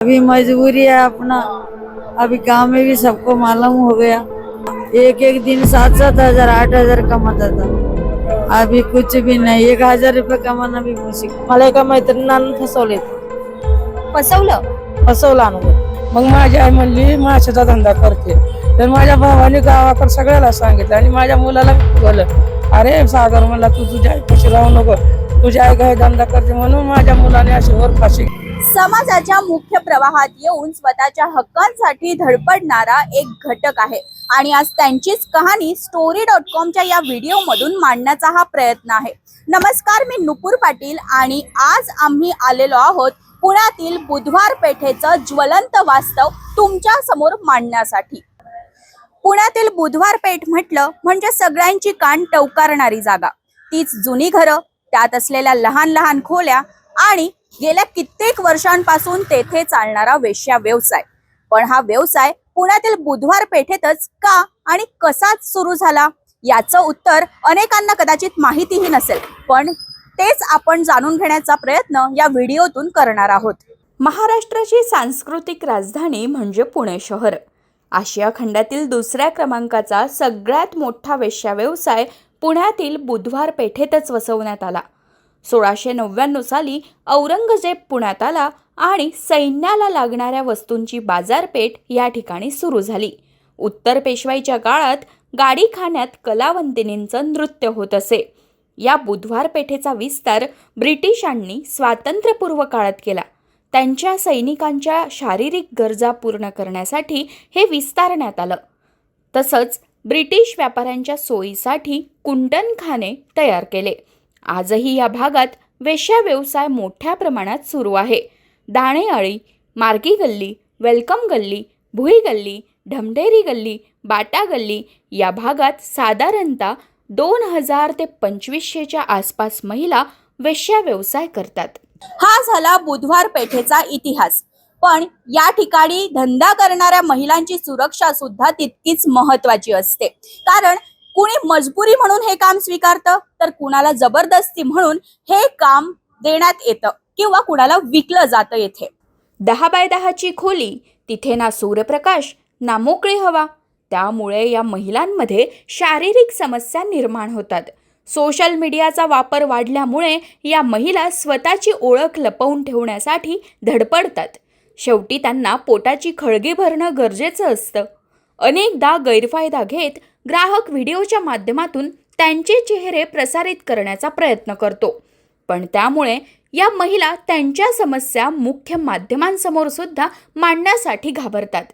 अभी मजबूरी है अपना। अभी गांव में भी सबको मालूम हो गया। एक एक दिन सात सात हजार आठ हजार कमाता था। अभी कुछ भी नहीं एक हजार रुपये कमाना भी मुश्किल। मला एका मैत्रिणीनं फसवले फसवलं? फसवलं आणून मग माझी आई म्हणली माशाचा धंदा करते. तर माझ्या भावाने गावाकडे सगळ्याला सांगितलं आणि माझ्या मुलाला बोललं अरे सागर मला तू तुझ्या आईपाशी राहू नको. तुझ्या आई काही धंदा करते म्हणून माझ्या मुलाने अशी वर फाशी समाजाच्या मुख्य प्रवाहात येऊन स्वतःच्या हक्कांसाठी धडपडणारा एक घटक आहे. आणि आज त्यांचीच कहाणी स्टोरी डॉट कॉमच्या या व्हिडिओमधून मांडण्याचा हा प्रयत्न आहे. नमस्कार मी नुपूर पाटील आणि आज आम्ही आलेलो आहोत पुण्यातील बुधवार पेठेचं ज्वलंत वास्तव तुमच्यासमोर मांडण्यासाठी. पुण्यातील बुधवार पेठ म्हटलं म्हणजे सगळ्यांची कान टवकारणारी जागा. तीच जुनी घरं त्यात असलेल्या लहान लहान खोल्या आणि गेल्या कित्येक वर्षांपासून तेथे चालणारा वेश्या व्यवसाय. पण हा व्यवसाय पुण्यातील बुधवार पेठेतच का आणि कसाच सुरू झाला? याचं उत्तर अनेकांना कदाचित माहितीही नसेल पण तेच आपण जाणून घेण्याचा प्रयत्न या व्हिडिओतून करणार आहोत. महाराष्ट्राची सांस्कृतिक राजधानी म्हणजे पुणे शहर. आशिया खंडातील दुसऱ्या क्रमांकाचा सगळ्यात मोठा वेश्या व्यवसाय पुण्यातील बुधवार पेठेतच वसवण्यात आला. सोळाशे नव्याण्णव साली औरंगजेब पुण्यात आला आणि सैन्याला लागणाऱ्या वस्तूंची बाजारपेठ या ठिकाणी सुरू झाली. उत्तर पेशवाईच्या काळात गाडीखान्यात कलावंतिनींचं नृत्य होत असे. या बुधवार पेठेचा विस्तार ब्रिटिशांनी स्वातंत्र्यपूर्व काळात केला. त्यांच्या सैनिकांच्या शारीरिक गरजा पूर्ण करण्यासाठी हे विस्तारण्यात आलं. तसंच ब्रिटिश व्यापाऱ्यांच्या सोयीसाठी कुंटनखाने तयार केले. आजही या भागात वेश्या व्यवसाय मोठ्या प्रमाणात सुरू आहे. दाणेआळी मार्गी गल्ली वेलकम गल्ली भुई गल्ली ढमढेरी गल्ली बाटा गल्ली या भागात साधारणतः दोन हजार ते पंचवीसशेच्या आसपास महिला वेश्या व्यवसाय करतात. हा झाला बुधवार पेठेचा इतिहास. पण या ठिकाणी धंदा करणाऱ्या महिलांची सुरक्षा सुद्धा तितकीच महत्वाची असते. कारण कुणी मजबुरी म्हणून हे काम स्वीकारतं तर कुणाला जबरदस्ती म्हणून हे काम देण्यात येतं किंवा कुणाला विकलं जातं येथे. दहा बाय दहाची खोली तिथे ना सूर्यप्रकाश ना मोकळी हवा. त्यामुळे या महिलांमध्ये शारीरिक समस्या निर्माण होतात. सोशल मीडियाचा वापर वाढल्यामुळे या महिला स्वतःची ओळख लपवून ठेवण्यासाठी धडपडतात. शेवटी त्यांना पोटाची खळगी भरणं गरजेचं असतं. अनेकदा गैरफायदा घेत ग्राहक व्हिडिओच्या माध्यमातून त्यांचे चेहरे प्रसारित करण्याचा प्रयत्न करतो. पण त्यामुळे या महिला त्यांच्या समस्या मुख्य माध्यमांसमोर सुद्धा मांडण्यासाठी घाबरतात.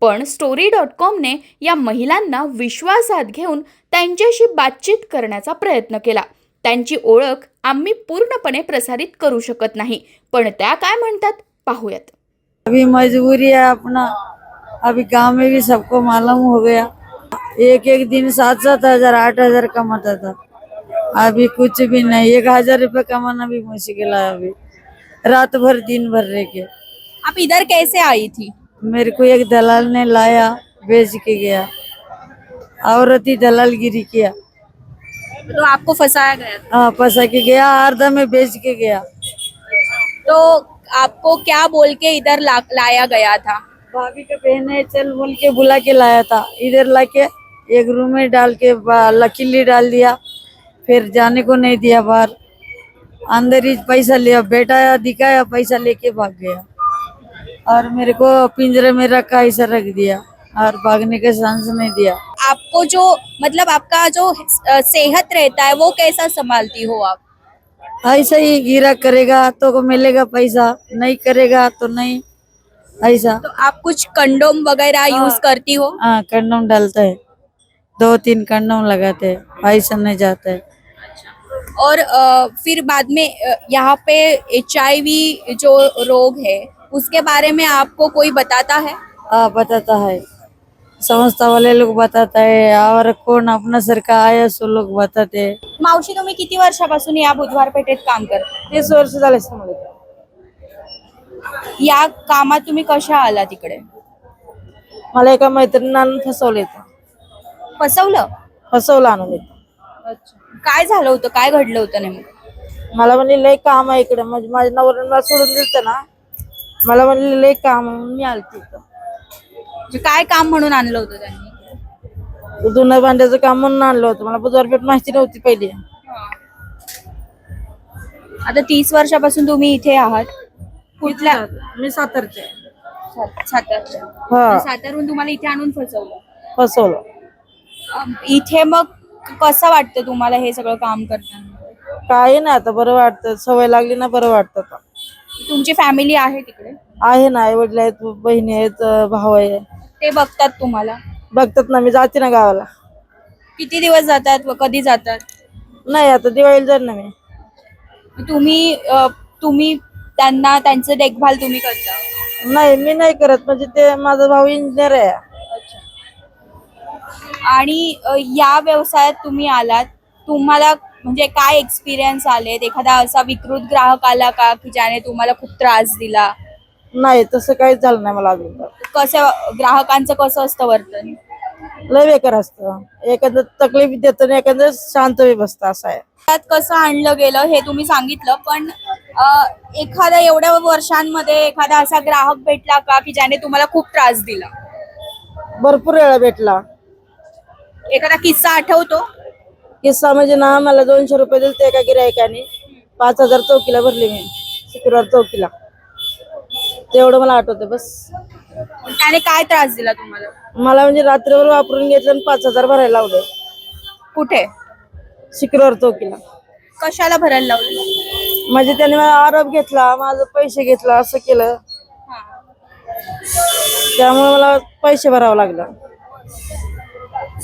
पण स्टोरी डॉट कॉमने या महिलांना विश्वासात घेऊन त्यांच्याशी बातचीत करण्याचा प्रयत्न केला. त्यांची ओळख आम्ही पूर्णपणे प्रसारित करू शकत नाही. पण त्या काय म्हणतात? पाहूयात. अभी मजबूरी है अपना अभी गांव में भी सबको मालूम हो गया. एक एक दिन सात सात हज़ार आठ हज़ार कमाता था। अभी कुछ भी नहीं एक हज़ार रुपये कमाना भी मुश्किल है अभी। रात भर दिन भर रह के आप इधर कैसे आई थी? मेरे को एक दलाल ने लाया बेच के गया। औरत ही दलाल गिरी किया। तो आपको फंसाया गया था? हाँ फंसा के गया अर्धा में बेच के गया। तो आपको क्या बोल के इधर ला, लाया गया था? भाभी के बहन है चल बोल के बुला के लाया था। इधर लाके एक रूम में डाल के लकीली डाल दिया। फिर जाने को नहीं दिया बाहर। अंदर ही पैसा लिया बेटा दिखाया पैसा लेके भाग गया। और मेरे को पिंजरे में रखा ऐसा रख दिया और भागने का चांस नहीं दिया। आपको जो मतलब आपका जो सेहत रहता है वो कैसा संभालती हो आप? ऐसा ही गिरा करेगा तो को मिलेगा पैसा नहीं करेगा तो नहीं। ऐसा। तो आप कुछ कंडोम वगैरह यूज़ करती हो? हाँ कंडोम डालता है। दो तीन कंडोम लगाते हैं पैसा नहीं जाता। है और अ, फिर बाद में अ, यहाँ पे एचआईवी जो रोग है उसके बारे में आपको कोई बताता है? हाँ बताता है। संस्था वाले लोग बताता है और कौन अपना सरकार आया सो लोग बताते हैं। मावशी तुम्ही किती वर्षापासून या बुधवार पेठेत काम करता? तीस वर्ष झाले असतील या कामात तुम्ही कशा आला तिकडे? मला एका मैत्रिणीनं फसवले फसवलं? फसवलं आणून इथं. काय झालं होतं? काय घडलं होतं नेमकं? मला म्हणजे लय काम आहे इकडे. म्हणजे माझ्या नवऱ्याला सोडून दिलतं ना. मला म्हणलेलं एक काम आहे म्हणून मी आलते इथं. म्हणजे काय काम म्हणून आणलं होतं त्यांनी? जुनं भांड्याचं काम म्हणून आणलं होतं. मला बुधवारपेठ माहिती नव्हती पहिली. आता तीस वर्षापासून तुम्ही इथे आहात. कुठल्या? मी सातारचे. सातारच्या. हा. सातारहून तुम्हाला इथे आणून फसवलं. फसवलं. इथे मग कसं वाटतं तुम्हाला हे सगळं काम करताना? काही नाही आता बरं वाटतं. सवय लागली ना बरं वाटतं आता. तुमची फॅमिली आहे तिकडे? आहे ना आई वडील आहेत बहिणी आहेत अं, भाऊ आहे. ते बघतात तुम्हाला? बघतात ना मी जाते ना गावाला. किती दिवस जातात व कधी जातात? नाही आता दिवाळीला जाईल ना मी. तुम्ही अ, तुम्ही त्यांना त्यांचं देखभाल तुम्ही करता? नाही मी नाही करत. म्हणजे ते माझा भाऊ इंजिनियर आहे. आणि या व्यवसायात तुम्ही आलात. तुम्हाला म्हणजे काय एक्सपिरियन्स आलेत एखादा असा विकृत ग्राहक आला का की ज्याने तुम्हाला खूप त्रास दिला? नाही तसं काहीच झालं नाही मला अजून तर. कसं ग्राहकांचं कसं असतं वर्तन? लय बेकार असतं. एखादं तकलीफ देतं आणि एखादं शांत बसतं असं आहे. त्यात कसं आणलं गेलं हे तुम्ही सांगितलं पण अ, एखाद्या एवढ्या वर्षांमध्ये एखादा असा ग्राहक भेटला का की ज्याने तुम्हाला खूप त्रास दिला? भरपूर वेळा भेटला. एखादा किस्सा आठवतो? किस्सा म्हणजे ना मला दोनशे रुपये दिले ते एका गिरायकाने. पाच हजार चौकीला भरले मी शुक्रवार चौकीला. तेवढं मला आठवतं बस. त्याने काय त्रास दिला तुम्हाला? मला म्हणजे रात्रभर वापरून घेतलं आणि पाच हजार भरायला लावले. कुठे? शुक्रवार चौकीला. कशाला भरायला लावलं? म्हणजे त्याने मला आरोप घेतला माझं पैसे घेतला असं केलं. त्यामुळे मला पैसे भरावं लागलं.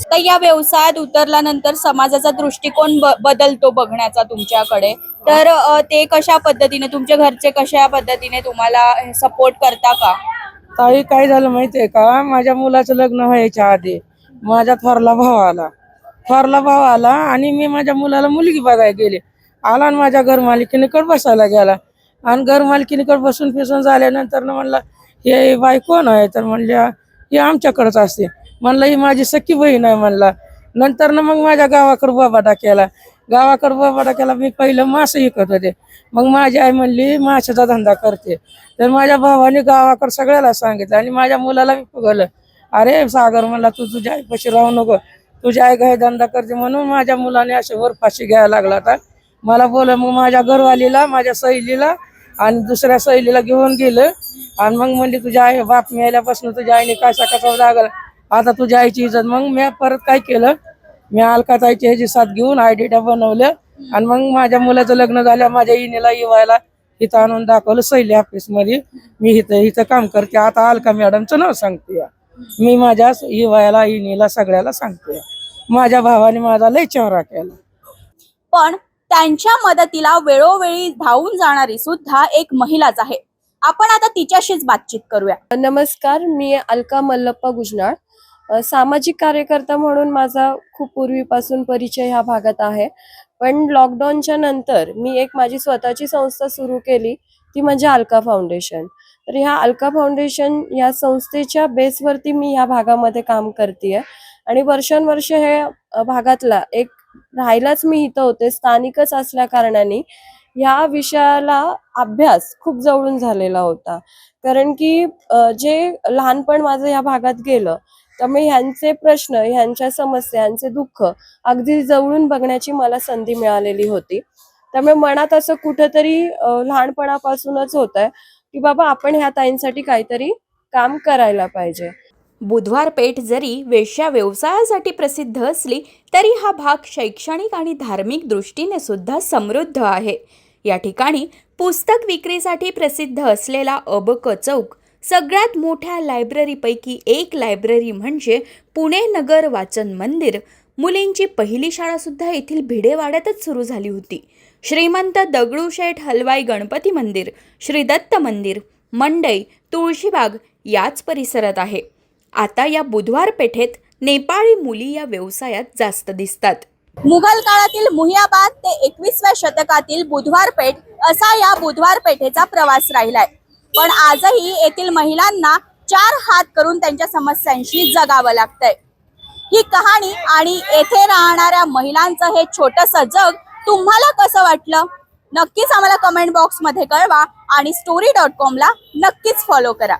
तर या व्यवसायात उतरल्यानंतर समाजाचा दृष्टिकोन बदलतो बघण्याचा तुमच्याकडे. तर ते कशा पद्धतीने तुमच्या घरचे कशा पद्धतीने तुम्हाला सपोर्ट करता का? ताई काय झालं माहितीये का? माझ्या मुलाचं लग्न व्हायच्या आधी माझ्या थोरला भाव आला. थोरला भाव आला आणि मी माझ्या मुलाला मुलगी बघायला गेले. आला आणि माझ्या घर मालकीनीकडे बसायला गेला. आणि घर मालकीनीकडे बसून फिसून झाल्यानंतर ना हे बाई कोण आहे? तर म्हणल्या हे आमच्याकडच असते. म्हणलं ही माझी सखी बहीण आहे म्हणला. नंतर ना मग माझ्या गावाकडे बाबा केला गावाकडे बाबाटा केला मी पहिलं मासे विकत होते. मग माझी आई म्हणली माशाचा धंदा करते. तर माझ्या भावाने गावाकडे सगळ्याला सांगितलं आणि माझ्या मुलाला मी फुगवलं. अरे सागर म्हणला तू तुझ्या आईपाशी राहू नको. तुझी आई काय धंदा करते म्हणून माझ्या मुलाने असे वरपाशी घ्यायला लागला आता. मला बोल मग माझ्या घरवालीला माझ्या सहेलीला आणि दुसऱ्या सहेलीला घेऊन गेलं. आणि मग म्हणली तुझ्या आई बाप मिळाल्यापासून तुझ्या आईने कसा कसा लागला आता तुझ्या आईची इज्जत. मग मी परत काय केलं? मी अलकाताईची ह्याची साथ घेऊन आयडिया बनवलं. आणि मग माझ्या मुलाचं लग्न झालं. माझ्या इनेला इवायला इथं आणून दाखवलं सैली ऑफिसमध्ये मी इथं इथं काम करते. आता अलका मॅडमचं नाव सांगते मी माझ्या इवायला इनेला सगळ्याला सांगते माझ्या भावाने माझा लय चेहरा केला. पण त्यांच्या मदतीला वेळोवेळी धावून जाणारी सुद्धा एक महिलाच आहे. आपण आता तिच्याशीच बातचीत करूया. नमस्कार मी अलका मल्लप्पा गुजनाळ सामाजिक कार्यकर्ता म्हणून माझा खूप पूर्वीपासून परिचय ह्या भागात आहे. पण लॉकडाऊनच्या नंतर मी एक माझी स्वतःची संस्था सुरू केली ती म्हणजे अलका फाउंडेशन तर ह्या अलका फाउंडेशन या संस्थेच्या बेसवरती मी ह्या भागामध्ये काम करते आणि वर्षानुवर्ष हे भागातला एक राहायलाच मी इथं होते स्थानिकच असल्या कारणाने. ह्या विषयाला अभ्यास खूप जवळून झालेला होता. कारण की जे लहानपण माझं ह्या भागात गेलं त्यामुळे ह्यांचे प्रश्न ह्यांच्या समस्या ह्यांचे दुःख अगदी जवळून बघण्याची मला संधी मिळालेली होती. त्यामुळे मनात असं कुठंतरी लहानपणापासूनच होत आहे की बाबा आपण ह्या ताईंसाठी काहीतरी काम करायला पाहिजे. बुधवार पेठ जरी वेश्या व्यवसायासाठी प्रसिद्ध असली तरी हा भाग शैक्षणिक आणि धार्मिक दृष्टीने सुद्धा समृद्ध आहे. या ठिकाणी पुस्तक विक्रीसाठी प्रसिद्ध असलेला अबक चौक सगळ्यात मोठ्या लायब्ररीपैकी एक लायब्ररी म्हणजे पुणे नगर वाचन मंदिर. मुलींची पहिली शाळासुद्धा येथील भिडेवाड्यातच सुरू झाली होती. श्रीमंत दगडूशेठ हलवाई गणपती मंदिर श्री दत्त मंदिर मंडई तुळशीबाग याच परिसरात आहे. आता या बुधवार पेठेत नेपाळी मुली या व्यवसायात जास्त दिसतात. मुघल काळातील मुहियाबाद ते एकवीसव्या शतकातील बुधवार पेठ असा या बुधवार पेठेचा प्रवास राहिलाय. पण आजही येथील महिलांना चार हात करून त्यांच्या समस्यांशी जगावं लागतंय. ही कहाणी आणि येथे राहणाऱ्या महिलांचं हे छोटस जग तुम्हाला कसं वाटलं? नक्कीच आम्हाला कमेंट बॉक्समध्ये कळवा आणि स्टोरी डॉट कॉमला नक्कीच फॉलो करा.